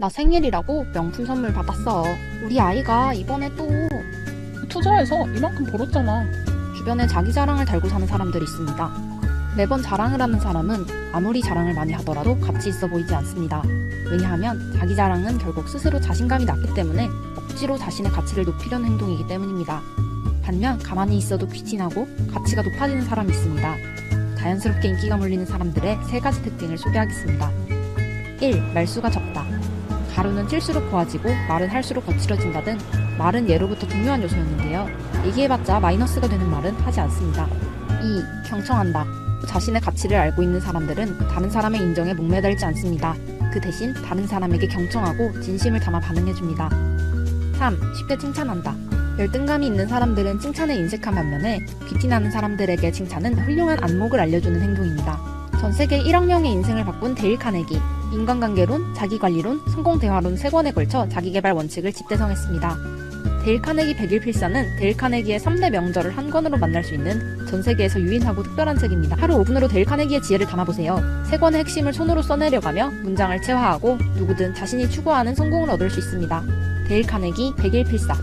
나 생일이라고 명품 선물 받았어. 우리 아이가 이번에 또 투자해서 이만큼 벌었잖아. 주변에 자기 자랑을 달고 사는 사람들이 있습니다. 매번 자랑을 하는 사람은 아무리 자랑을 많이 하더라도 가치 있어 보이지 않습니다. 왜냐하면 자기 자랑은 결국 스스로 자신감이 낮기 때문에 억지로 자신의 가치를 높이려는 행동이기 때문입니다. 반면 가만히 있어도 귀티나고 가치가 높아지는 사람이 있습니다. 자연스럽게 인기가 몰리는 사람들의 세 가지 특징을 소개하겠습니다. 1. 말수가 적다. 가루는 튈수록 고와지고 말은 할수록 거칠어진다 등 말은 예로부터 중요한 요소였는데요. 얘기해봤자 마이너스가 되는 말은 하지 않습니다. 2. 경청한다. 자신의 가치를 알고 있는 사람들은 다른 사람의 인정에 목매달지 않습니다. 그 대신 다른 사람에게 경청하고 진심을 담아 반응해줍니다. 3. 쉽게 칭찬한다. 열등감이 있는 사람들은 칭찬에 인색한 반면에 귀티나는 사람들에게 칭찬은 훌륭한 안목을 알려주는 행동입니다. 전 세계 1억 명의 인생을 바꾼 데일 카네기. 인간관계론, 자기관리론, 성공대화론 3권에 걸쳐 자기개발 원칙을 집대성했습니다. 데일 카네기 100일 필사는 데일 카네기의 3대 명절을 한 권으로 만날 수 있는 전 세계에서 유인하고 특별한 책입니다. 하루 5분으로 데일 카네기의 지혜를 담아보세요. 세 권의 핵심을 손으로 써내려가며 문장을 체화하고 누구든 자신이 추구하는 성공을 얻을 수 있습니다. 데일 카네기 100일 필사